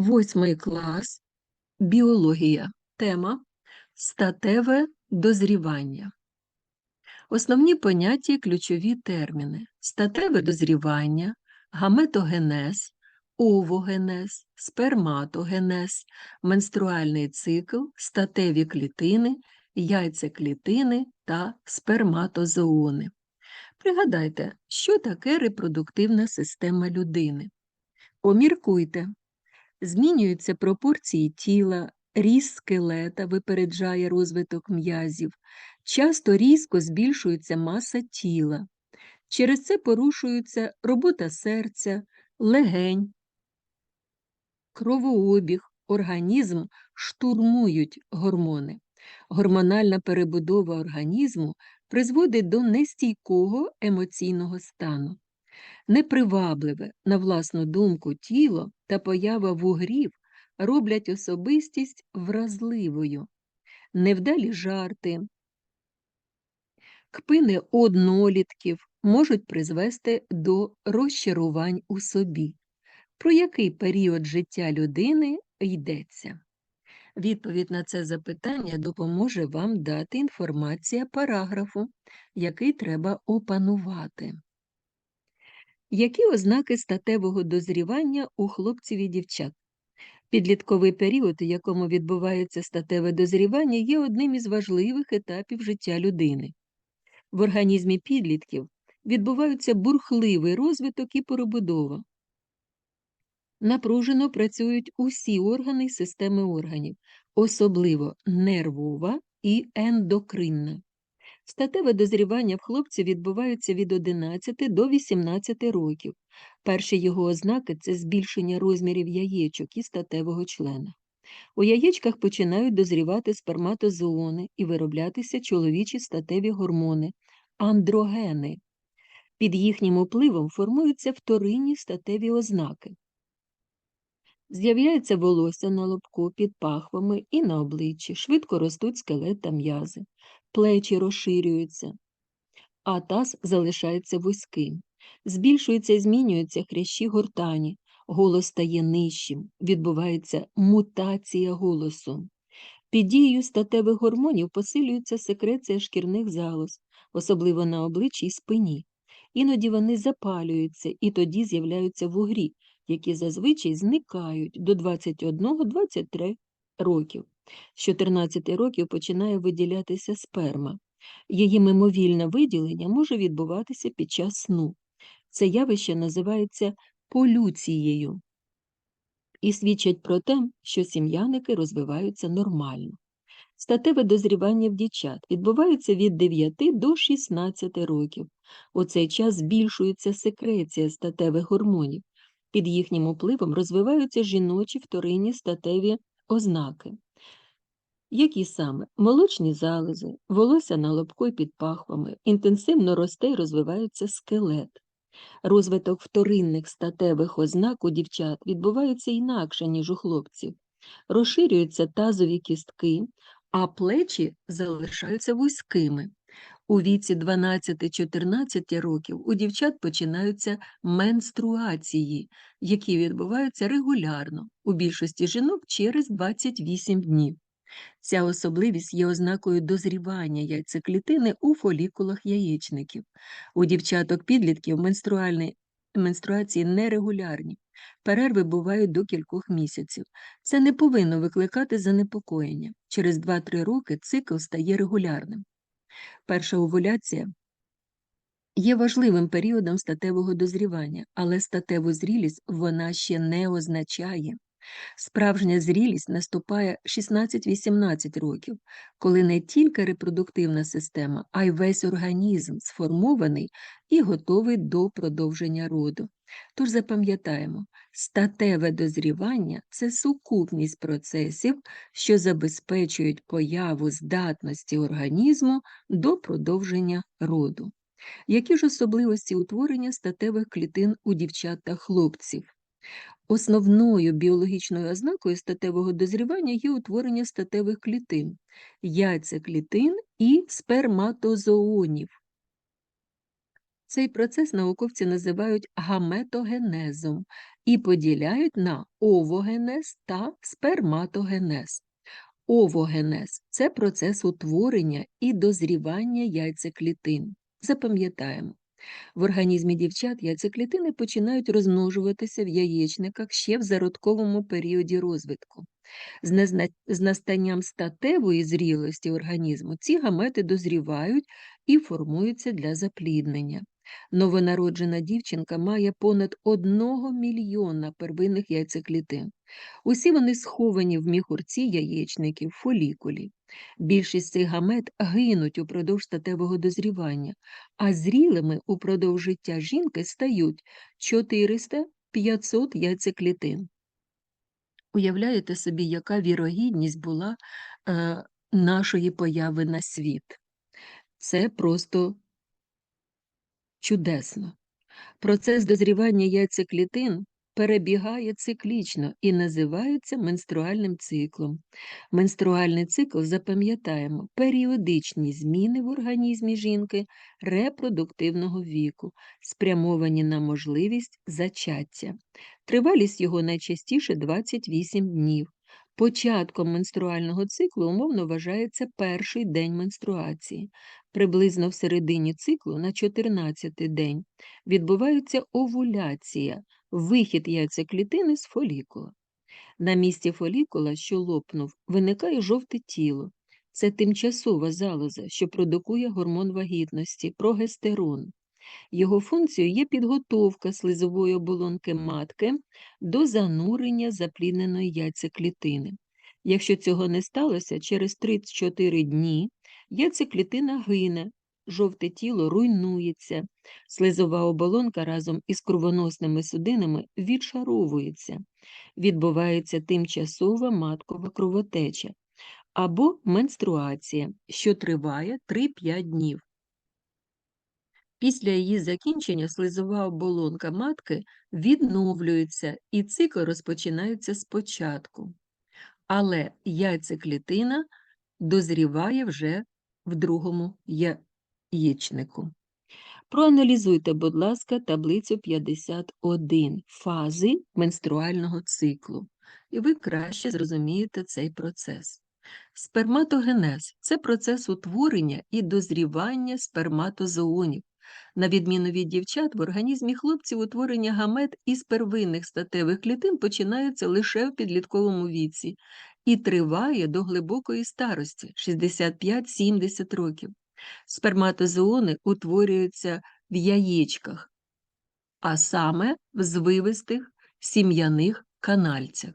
Восьмий клас, біологія. Тема статеве дозрівання. Основні поняття і ключові терміни: статеве дозрівання, гаметогенез, овогенез, сперматогенез, менструальний цикл, статеві клітини, яйцеклітини та сперматозоони. Пригадайте, що таке репродуктивна система людини. Поміркуйте. Змінюються пропорції тіла, ріст скелета випереджає розвиток м'язів, часто різко збільшується маса тіла. Через це порушується робота серця, легень, кровообіг, організм штурмують гормони. Гормональна перебудова організму призводить до нестійкого емоційного стану. Непривабливе, на власну думку, тіло та поява вугрів роблять особистість вразливою, невдалі жарти, кпини однолітків можуть призвести до розчарувань у собі. Про який період життя людини йдеться? Відповідь на це запитання допоможе вам дати інформація параграфу, який треба опанувати. Які ознаки статевого дозрівання у хлопців і дівчат? Підлітковий період, у якому відбувається статеве дозрівання, є одним із важливих етапів життя людини. В організмі підлітків відбуваються бурхливий розвиток і перебудова. Напружено працюють усі органи й системи органів, особливо нервова і ендокринна. Статеве дозрівання в хлопців відбувається від 11 до 18 років. Перші його ознаки це збільшення розмірів яєчок і статевого члена. У яєчках починають дозрівати сперматозоони і вироблятися чоловічі статеві гормони андрогени. Під їхнім впливом формуються вторинні статеві ознаки. З'являється волосся на лобку під пахвами і на обличчі, швидко ростуть скелет та м'язи, плечі розширюються, а таз залишається вузьким. Збільшуються і змінюються хрящі гортані, голос стає нижчим, відбувається мутація голосу. Під дією статевих гормонів посилюється секреція шкірних залоз, особливо на обличчі й спині. Іноді вони запалюються і тоді з'являються вугрі, які зазвичай зникають до 21-23 років. З 14 років починає виділятися сперма. Її мимовільне виділення може відбуватися під час сну. Це явище називається полюцією і свідчать про те, що сім'яники розвиваються нормально. Статеве дозрівання в дівчат відбувається від 9 до 16 років. У цей час збільшується секреція статевих гормонів. Під їхнім впливом розвиваються жіночі вторинні статеві ознаки. Які саме молочні залози, волосся на лобку і під пахвами, інтенсивно росте і розвивається скелет. Розвиток вторинних статевих ознак у дівчат відбувається інакше, ніж у хлопців. Розширюються тазові кістки, а плечі залишаються вузькими. У віці 12-14 років у дівчат починаються менструації, які відбуваються регулярно, у більшості жінок через 28 днів. Ця особливість є ознакою дозрівання яйцеклітини у фолікулах яєчників. У дівчаток-підлітків менструальні менструації нерегулярні, перерви бувають до кількох місяців. Це не повинно викликати занепокоєння. Через 2-3 роки цикл стає регулярним. Перша овуляція є важливим періодом статевого дозрівання, але статеву зрілість вона ще не означає. Справжня зрілість наступає 16-18 років, коли не тільки репродуктивна система, а й весь організм сформований і готовий до продовження роду. Тож запам'ятаємо, статеве дозрівання це сукупність процесів, що забезпечують появу здатності організму до продовження роду. Які ж особливості утворення статевих клітин у дівчат та хлопців? Основною біологічною ознакою статевого дозрівання є утворення статевих клітин, яйцеклітин і сперматозоонів. Цей процес науковці називають гаметогенезом, і поділяють на овогенез та сперматогенез. Овогенез це процес утворення і дозрівання яйцеклітин. Запам'ятаємо, в організмі дівчат яйцеклітини починають розмножуватися в яєчниках ще в зародковому періоді розвитку. З, настанням статевої зрілості організму ці гамети дозрівають і формуються для запліднення. Новонароджена дівчинка має понад 1 мільйона первинних яйцеклітин. Усі вони сховані в міхурці яєчників, фолікулі. Більшість цих гамет гинуть упродовж статевого дозрівання, а зрілими упродовж життя жінки стають 400-500 яйцеклітин. Уявляєте собі, яка вірогідність була е, нашої появи на світ? Це просто чудесно. Процес дозрівання яйцеклітин перебігає циклічно і називається менструальним циклом. Менструальний цикл, запам'ятаємо, періодичні зміни в організмі жінки репродуктивного віку, спрямовані на можливість зачаття. Тривалість його найчастіше 28 днів. Початком менструального циклу умовно вважається перший день менструації. Приблизно в середині циклу на 14-й день відбувається овуляція, вихід яйцеклітини з фолікула. На місці фолікула, що лопнув, виникає жовте тіло. Це тимчасова залоза, що продукує гормон вагітності, прогестерон. Його функцією є підготовка слизової оболонки матки до занурення заплідненої яйцеклітини. Якщо цього не сталося, через 3-4 дні яйцеклітина гине, жовте тіло руйнується, слизова оболонка разом із кровоносними судинами відшаровується, відбувається тимчасова маткова кровотеча або менструація, що триває 3-5 днів. Після її закінчення слизова оболонка матки відновлюється і цикл розпочинається спочатку. Але яйцеклітина дозріває вже в другому яєчнику. Проаналізуйте, будь ласка, таблицю 51 фази менструального циклу, і ви краще зрозумієте цей процес. Сперматогенез це процес утворення і дозрівання сперматозоонів. На відміну від дівчат, в організмі хлопців утворення гамет із первинних статевих клітин починається лише в підлітковому віці і триває до глибокої старості 65-70 років. Сперматозоони утворюються в яєчках, а саме в звивистих сім'яних канальцях.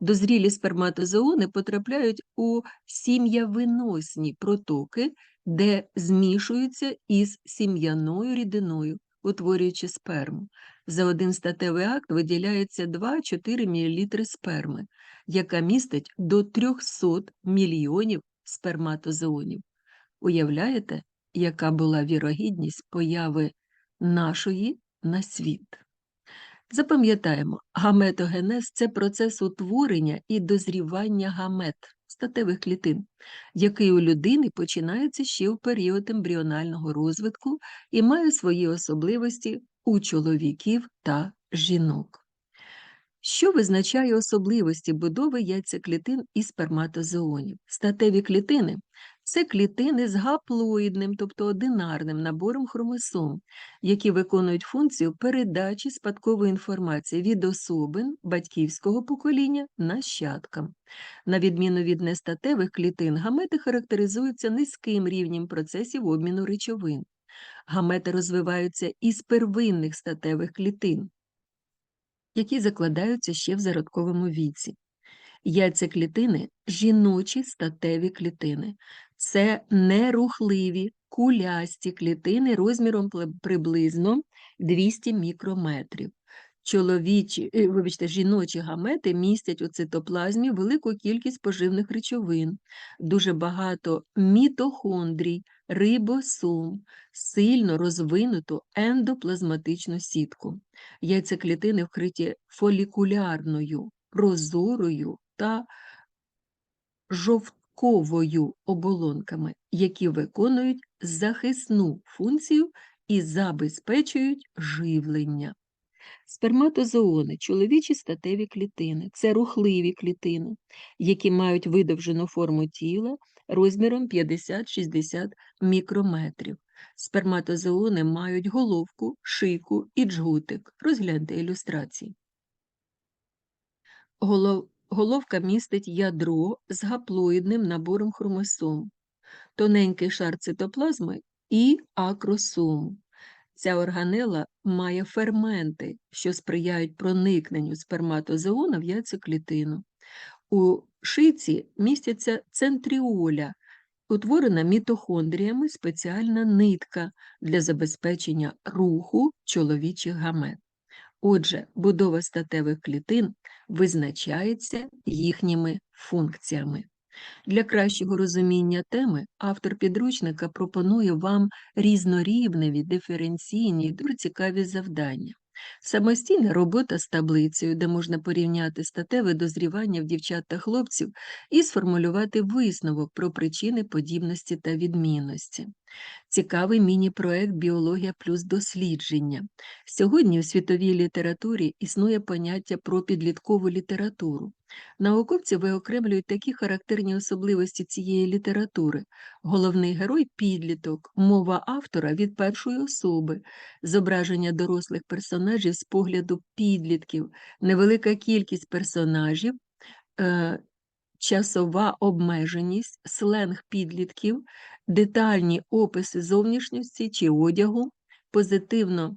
Дозрілі сперматозоони потрапляють у сім'явиносні протоки, де змішуються із сім'яною рідиною, утворюючи сперму. За один статевий акт виділяється 2-4 мл сперми, яка містить до 300 мільйонів сперматозоонів. Уявляєте, яка була вірогідність появи нашої на світ? Запам'ятаємо, гаметогенез це процес утворення і дозрівання гамет статевих клітин, який у людини починається ще в період ембріонального розвитку і має свої особливості у чоловіків та жінок. Що визначає особливості будови яйцеклітин і сперматозоонів? Статеві клітини це клітини з гаплоїдним, тобто одинарним набором хромосом, які виконують функцію передачі спадкової інформації від особин батьківського покоління нащадкам. На відміну від нестатевих клітин, гамети характеризуються низьким рівнем процесів обміну речовин. Гамети розвиваються із первинних статевих клітин, які закладаються ще в зародковому віці. Яйцеклітини жіночі статеві клітини. Це нерухливі кулясті клітини розміром приблизно 200 мікрометрів. Чоловічі, е, вибачте, жіночі гамети містять у цитоплазмі велику кількість поживних речовин, дуже багато мітохондрій, рибосом, сильно розвинуту ендоплазматичну сітку. Яйцеклітини вкриті фолікулярною, прозорою та жовтковою оболонками, які виконують захисну функцію і забезпечують живлення. Сперматозоони чоловічі статеві клітини це рухливі клітини, які мають видовжену форму тіла розміром 50-60 мікрометрів. Сперматозоони мають головку, шийку і джгутик. Розгляньте ілюстрації. Голов... Головка містить ядро з гаплоїдним набором хромосом, тоненький шар цитоплазми і акросому. Ця органела має ферменти, що сприяють проникненню сперматозоона в яйцеклітину. У шийці містяться центріоля, утворена мітохондріями спеціальна нитка для забезпечення руху чоловічих гамет. Отже, будова статевих клітин визначається їхніми функціями. Для кращого розуміння теми автор підручника пропонує вам різнорівневі, диференційні і дуже цікаві завдання. Самостійна робота з таблицею, де можна порівняти статеве дозрівання в дівчат та хлопців і сформулювати висновок про причини подібності та відмінності. Цікавий міні-проект Біологія плюс дослідження. Сьогодні у світовій літературі існує поняття про підліткову літературу. Науковці виокремлюють такі характерні особливості цієї літератури. Головний герой підліток, мова автора від першої особи, зображення дорослих персонажів з погляду підлітків, невелика кількість персонажів, е, часова обмеженість, сленг підлітків, детальні описи зовнішності чи одягу, позитивно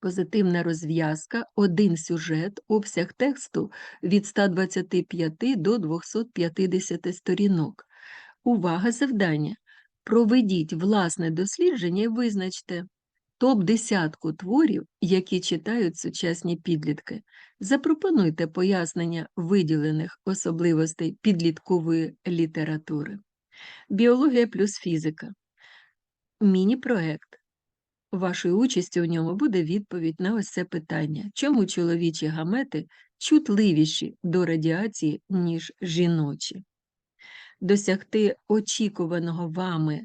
позитивна розв'язка, один сюжет, обсяг тексту від 125 до 250 сторінок. Увага завдання. Проведіть власне дослідження і визначте топ-десятку творів, які читають сучасні підлітки. Запропонуйте пояснення виділених особливостей підліткової літератури. Біологія плюс фізика. Міні-проект. Вашою участю у ньому буде відповідь на ось це питання. Чому чоловічі гамети чутливіші до радіації, ніж жіночі? Досягти очікуваного вами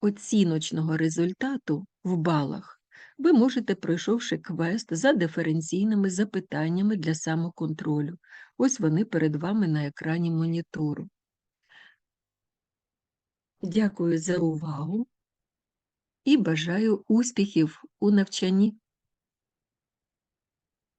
оціночного результату в балах ви можете, пройшовши квест за диференційними запитаннями для самоконтролю. Ось вони перед вами на екрані монітору. Дякую за увагу і бажаю успіхів у навчанні.